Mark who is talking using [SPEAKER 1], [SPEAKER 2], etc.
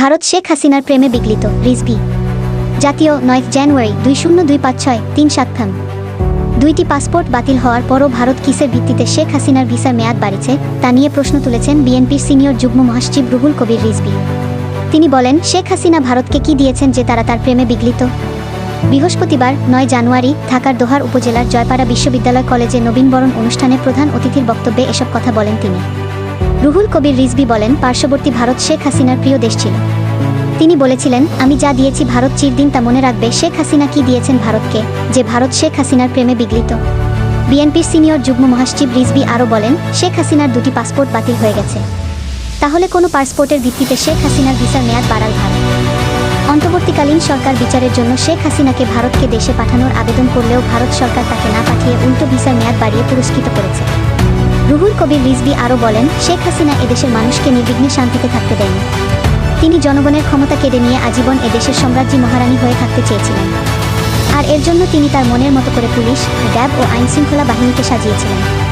[SPEAKER 1] ভারত শেখ হাসিনার প্রেমে বিগলিত রিজবি জাতীয় নয় জানুয়ারি দুই শূন্য দুই পাঁচ ছয় তিন সাত থাম দুইটি পাসপোর্ট বাতিল হওয়ার পরও ভারত কিসের ভিত্তিতে শেখ হাসিনার ভিসার মেয়াদ বাড়িছে তা নিয়ে প্রশ্ন তুলেছেন বিএনপির সিনিয়র যুগ্ম মহাসচিব রুহুল কবির রিজবি তিনি বলেন শেখ হাসিনা ভারতকে কি দিয়েছেন যে তারা তার প্রেমে বিগলিত বৃহস্পতিবার নয় জানুয়ারি ঢাকার দোহার উপজেলার জয়পাড়া বিশ্ববিদ্যালয় কলেজে নবীনবরণ অনুষ্ঠানে প্রধান অতিথির বক্তব্যে এসব কথা বলেন তিনি রুহুল কবির রিজবি বলেন পার্শ্ববর্তী ভারত শেখ হাসিনার প্রিয় দেশ ছিল তিনি বলেছিলেন আমি যা দিয়েছি ভারত চিরদিন তা মনে রাখবে শেখ হাসিনা কি দিয়েছেন ভারতকে যে ভারত শেখ হাসিনার প্রেমে বিগলিত বিএনপির সিনিয়র যুগ্ম মহাসচিব রিজবি আরও বলেন শেখ হাসিনার দুটি পাসপোর্ট বাতিল হয়ে গেছে তাহলে কোনো পাসপোর্টের ভিত্তিতে শেখ হাসিনার ভিসার মেয়াদ বাড়াল ভারত অন্তর্বর্তীকালীন সরকার বিচারের জন্য শেখ হাসিনাকে ভারতকে দেশে পাঠানোর আবেদন করলেও ভারত সরকার তাকে না পাঠিয়ে উল্টো ভিসার মেয়াদ বাড়িয়ে পুরস্কৃত করেছে রুহুল কবির রিজবি আরও বলেন শেখ হাসিনা এদেশের মানুষকে নির্বিঘ্নে শান্তিতে থাকতে দেয়নি তিনি জনগণের ক্ষমতা কেড়ে নিয়ে আজীবন এদেশের সাম্রাজ্যী মহারানী হয়ে থাকতে চেয়েছিলেন আর এর জন্য তিনি তার মনের মতো করে পুলিশ র্যাব ও আইনশৃঙ্খলা বাহিনীকে সাজিয়েছিলেন